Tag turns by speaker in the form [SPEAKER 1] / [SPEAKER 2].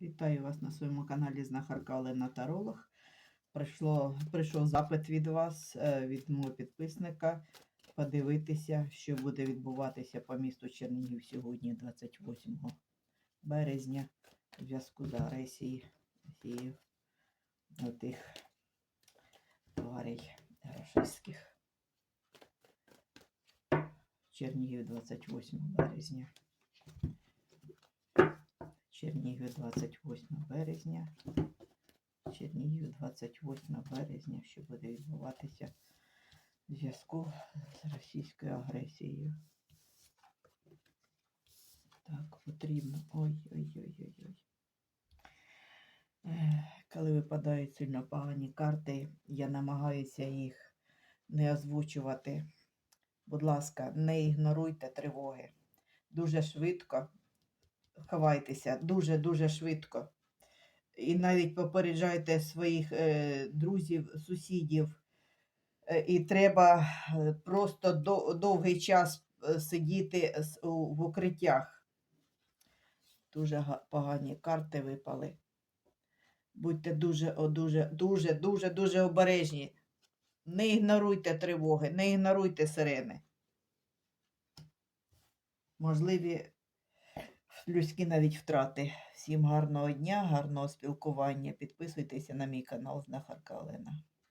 [SPEAKER 1] Вітаю вас на своєму каналі Знахарка Олена Таролог. Прийшло, прийшов запит від вас, е, від мого підписника, подивитися, що буде відбуватися по місту Чернігів сьогодні, 28 березня, у зв'язку з агресією тих тварей рашистських. Чернігів 28 березня. Чернігів 28 березня. Чернігів 28 березня, що буде відбуватися в зв'язку з російською агресією. Так, потрібно. Ой-ой-ой-ой-ой. Коли випадають сильно погані карти, я намагаюся їх не озвучувати. Будь ласка, не ігноруйте тривоги. Дуже швидко ховайтеся, дуже-дуже швидко. І навіть попереджайте своїх е, друзів, сусідів. Е, і треба е, просто до, довгий час е, сидіти з- у, в укриттях. Дуже погані карти випали. Будьте дуже, о, дуже, дуже, дуже, дуже обережні. Не ігноруйте тривоги, не ігноруйте сирени. Можливі людські навіть втрати. Всім гарного дня, гарного спілкування. Підписуйтеся на мій канал Знахарка Олена.